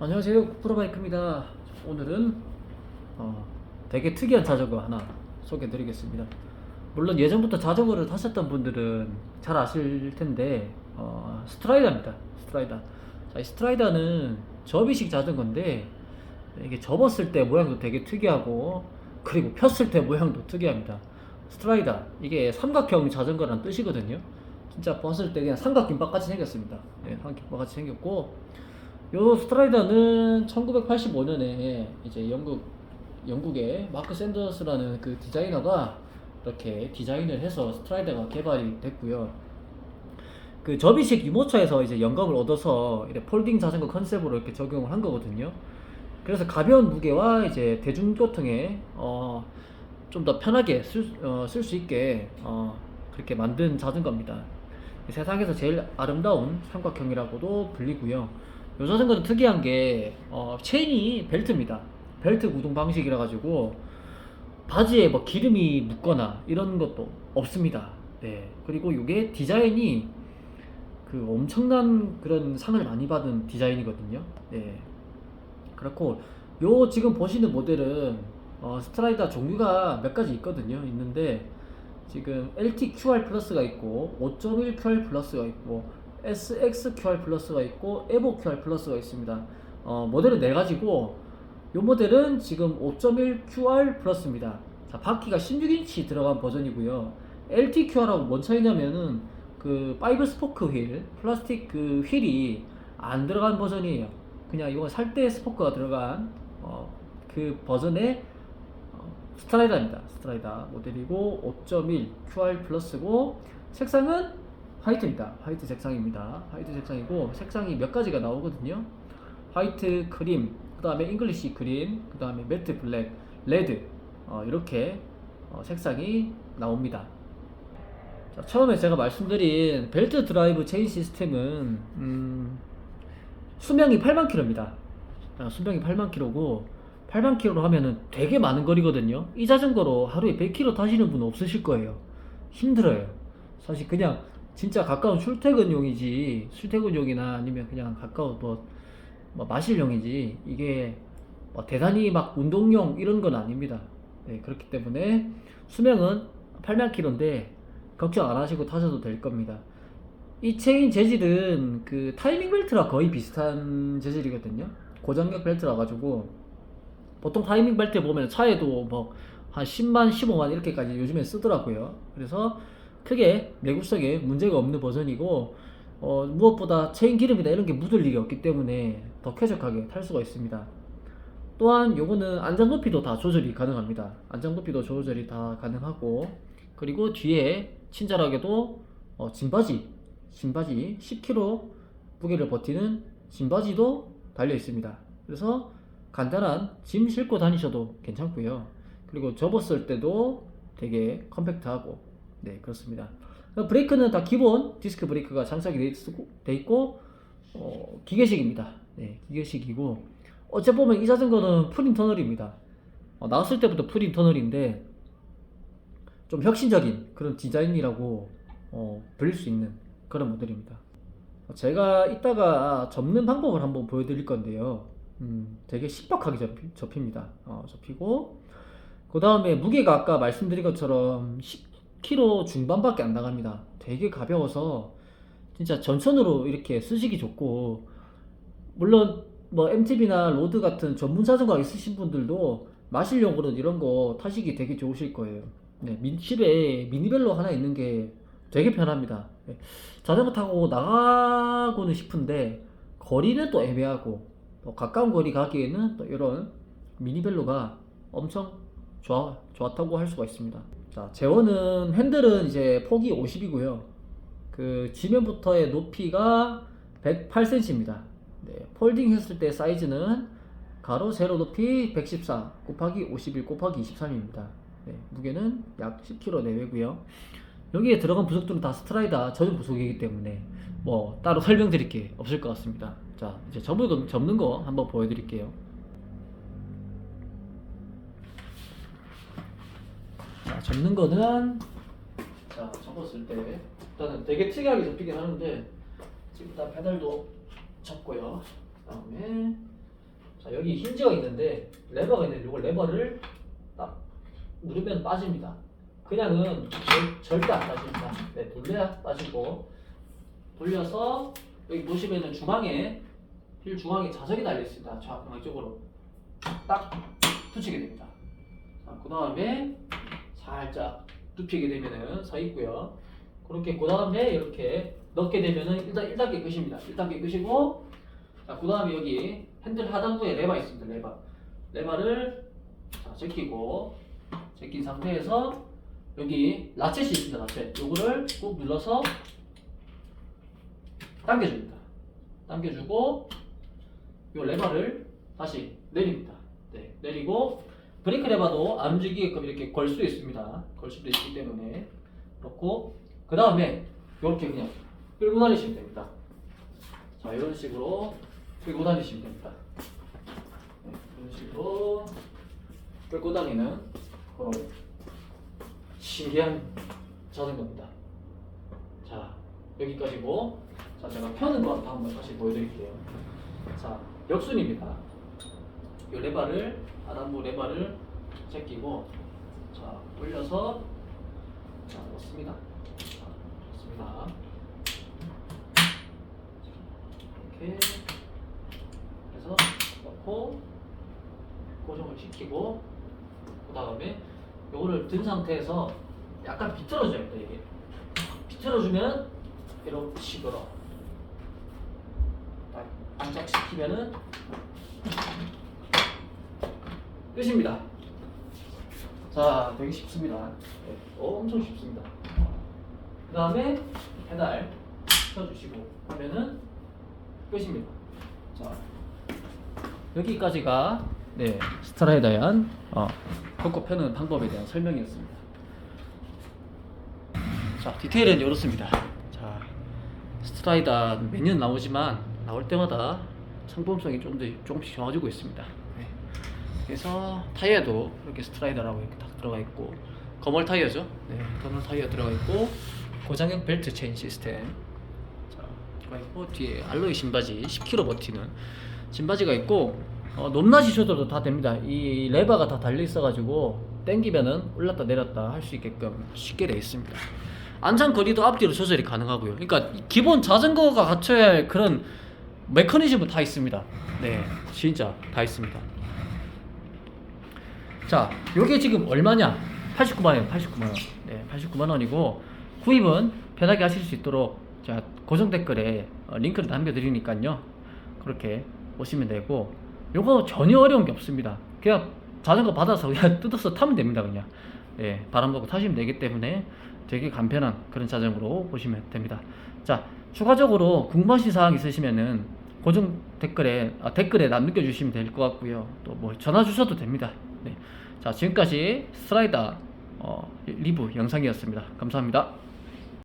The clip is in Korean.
안녕하세요 프로바이크입니다. 오늘은 어, 되게 특이한 자전거 하나 소개해 드리겠습니다. 물론 예전부터 자전거를 타셨던 분들은 잘 아실 텐데 어, 스트라이더입니다 스트라이더. 자, 이 스트라이더는 접이식 자전거인데 이게 접었을 때 모양도 되게 특이하고 그리고 폈을 때 모양도 특이합니다. 스트라이더 이게 삼각형 자전거라는 뜻이거든요. 진짜 벗을 때 그냥 삼각김밥 같이 생겼습니다. 네, 삼각김밥 같이 생겼고 요 스트라이더는 1985년에 이제 영국 영국의 마크 샌더스라는 그 디자이너가 이렇게 디자인을 해서 스트라이더가 개발이 됐고요. 그 접이식 유모차에서 이제 영감을 얻어서 이렇게 폴딩 자전거 컨셉으로 이렇게 적용을 한 거거든요. 그래서 가벼운 무게와 이제 대중교통에 어, 좀 더 편하게 쓸수 있게 어, 그렇게 만든 자전거입니다. 세상에서 제일 아름다운 삼각형이라고도 불리고요. 요 자전거는 특이한 게 어, 체인이 벨트입니다. 벨트 구동 방식이라 가지고 바지에 뭐 기름이 묻거나 이런 것도 없습니다. 네. 그리고 이게 디자인이 그 엄청난 그런 상을 많이 받은 디자인이거든요. 네. 그렇고 요 지금 보시는 모델은 어, 스트라이더 종류가 몇 가지 있거든요. 있는데 지금 LT QR 플러스가 있고 5.1 QR 플러스가 있고 SX QR 플러스가 있고 에보 QR 플러스가 있습니다. 어, 모델은 네 가지고 이 모델은 지금 5.1 QR 플러스입니다. 자, 바퀴가 16인치 들어간 버전이고요. LTQR하고 뭔 차이냐면은 그 파이브 스포크 휠, 플라스틱 그 휠이 안 들어간 버전이에요. 그냥 이거 살 때 스포크가 들어간 어, 그 버전의 어, 스트라이더입니다. 스트라이더 모델이고 5.1 QR 플러스고 색상은 화이트입니다. 화이트 색상입니다. 화이트 색상이고 색상이 몇 가지가 나오거든요. 화이트 크림, 그 다음에 잉글리시 크림, 그 다음에 매트 블랙, 레드 어, 이렇게 어, 색상이 나옵니다. 자, 처음에 제가 말씀드린 벨트 드라이브 체인 시스템은 음, 수명이 8만 킬로입니다. 아, 수명이 8만 킬로고 8만 킬로로 하면은 되게 많은 거리거든요. 이 자전거로 하루에 100 킬로 타시는 분 없으실 거예요. 힘들어요. 사실 그냥 진짜 가까운 출퇴근용이지 출퇴근용이나 아니면 그냥 가까운 뭐, 뭐 마실용이지 이게 뭐 대단히 막 운동용 이런 건 아닙니다. 네, 그렇기 때문에 수명은 8만 킬로인데 걱정 안 하시고 타셔도 될 겁니다. 이 체인 재질은 그 타이밍 벨트랑 거의 비슷한 재질이거든요. 고장력 벨트라 가지고 보통 타이밍 벨트 보면 차에도 뭐 한 10만, 15만 이렇게까지 요즘에 쓰더라고요. 그래서 크게 내구성에 문제가 없는 버전이고 어, 무엇보다 체인 기름이나 이런 게 묻을 일이 없기 때문에 더 쾌적하게 탈 수가 있습니다. 또한 요거는 안장 높이도 다 조절이 가능합니다. 안장 높이도 조절이 다 가능하고 그리고 뒤에 친절하게도 어, 진바지 진바지 10kg 무게를 버티는 진바지도 달려 있습니다. 그래서 간단한 짐 싣고 다니셔도 괜찮고요. 그리고 접었을 때도 되게 컴팩트하고 네 그렇습니다. 브레이크는 다 기본 디스크 브레이크가 장착이 돼 있고 어, 기계식입니다. 네 기계식이고 어째 보면 이 자전거는 풀 인 터널입니다. 어, 나왔을 때부터 풀 인 터널인데 좀 혁신적인 그런 디자인이라고 어, 불릴 수 있는 그런 모델입니다. 제가 이따가 접는 방법을 한번 보여드릴 건데요. 음, 되게 신박하게 접히, 접힙니다. 어, 접히고 그 다음에 무게가 아까 말씀드린 것처럼 10kg 중반밖에 안 나갑니다. 되게 가벼워서 진짜 전천으로 이렇게 쓰시기 좋고 물론 뭐 MTB나 로드 같은 전문 자전거 있으신 분들도 마실용으로는 이런 거 타시기 되게 좋으실 거예요. 네, 민, 집에 미니벨로 하나 있는 게 되게 편합니다. 네, 자전거 타고 나가고는 싶은데 거리는 또 애매하고 또 가까운 거리 가기에는 또 이런 미니벨로가 엄청 좋아, 좋았다고 할 수가 있습니다. 자, 제어는 핸들은 이제 폭이 50이고요. 그 지면부터의 높이가 108cm입니다. 네, 폴딩 했을 때 사이즈는 가로 세로 높이 114 곱하기 51 곱하기 23입니다. 네, 무게는 약 10kg 내외고요. 여기에 들어간 부속들은 다 스트라이더 젖은 부속이기 때문에 뭐 따로 설명드릴 게 없을 것 같습니다. 자, 이제 거, 접는 거 한번 보여드릴게요. 접는 거는 자, 접었을 때 일단은 되게 특이하게 접히긴 하는데 지금 다 페달도 접고요. 그다음에 자, 여기 힌지가 있는데 레버가 있는데 이걸 레버를 딱 누르면 빠집니다. 그냥은 절, 절대 안 빠집니다. 네, 돌려야 빠지고 돌려서 여기 보시면은 중앙에 휠 중앙에 자석이 달려 있습니다. 좌방쪽으로 딱 붙이게 됩니다. 자, 그 다음에 살짝 눕히게 되면은 서 있고요. 그렇게 그 다음에 이렇게 넣게 되면은 일단 1단계 끝입니다. 1단계 끝이고 자, 그 다음에 여기 핸들 하단부에 레바 있습니다. 레바. 레바를 자, 제끼고 제낀 상태에서 여기 라쳇이 있습니다. 라쳇. 요거를 꾹 눌러서 당겨줍니다. 당겨주고 요 레바를 다시 내립니다. 네, 내리고 브레이크 레바도 안 움직이게끔 이렇게 걸 수 있습니다. 걸 수도 있기 때문에 그렇고 그 다음에 이렇게 그냥 끌고 다니시면 됩니다. 자 이런 식으로 끌고 다니시면 됩니다. 네, 이런 식으로 끌고 다니는 그런 신기한 자전거입니다. 자 여기까지고 자 제가 펴는 거 한번 다시 보여드릴게요. 자 역순입니다. 이 레바를 하단부 레바를 제끼고 자 올려서 자 넣습니다. 자, 넣습니다. 이렇게 해서 넣고 고정을 시키고 그 다음에 요거를 든 상태에서 약간 비틀어줘야 돼 이게 비틀어주면 이런 식으로 딱 안착시키면은 끝입니다. 자, 되게 쉽습니다. 네, 엄청 쉽습니다. 그 다음에 페달 펴주시고 하면은 끝입니다. 자, 여기까지가 네, 스트라이더에 대한 어, 꺾고 펴는 방법에 대한 설명이었습니다. 자, 디테일은 이렇습니다. 자, 스트라이더 매년 나오지만 나올 때마다 상품성이 좀 더 조금씩 좋아지고 있습니다. 네. 그래서 타이어도 이렇게 스트라이더라고 이렇게 딱 들어가 있고 거멀 타이어죠. 네, 거멀 타이어 들어가 있고 고장형 벨트 체인 시스템 자, 들어가 있고 뒤에 알로이 신바지 10kg 버티는 신바지가 있고 어, 높낮이 조절도 다 됩니다. 이 레버가 다 달려 있어가지고 당기면은 올랐다 내렸다 할 수 있게끔 쉽게 되어 있습니다. 안장 거리도 앞뒤로 조절이 가능하고요. 그러니까 기본 자전거가 갖춰야 할 그런 메커니즘은 다 있습니다. 네, 진짜 다 있습니다. 자, 요게 지금 얼마냐? 89만 원, 89만 원. 네, 89만 원이고 구입은 편하게 하실 수 있도록 제가 고정 댓글에 어, 링크를 남겨드리니까요. 그렇게 보시면 되고 요거 전혀 어려운 게 없습니다. 그냥 자전거 받아서 그냥 뜯어서 타면 됩니다. 그냥 예, 바람 보고 타시면 되기 때문에 되게 간편한 그런 자전거로 보시면 됩니다. 자, 추가적으로 궁금하신 사항 있으시면은 고정 댓글에 아, 댓글에 남겨주시면 될 것 같고요. 또 뭐 전화 주셔도 됩니다. 네. 자, 지금까지 스라이더 어, 리뷰 영상이었습니다. 감사합니다.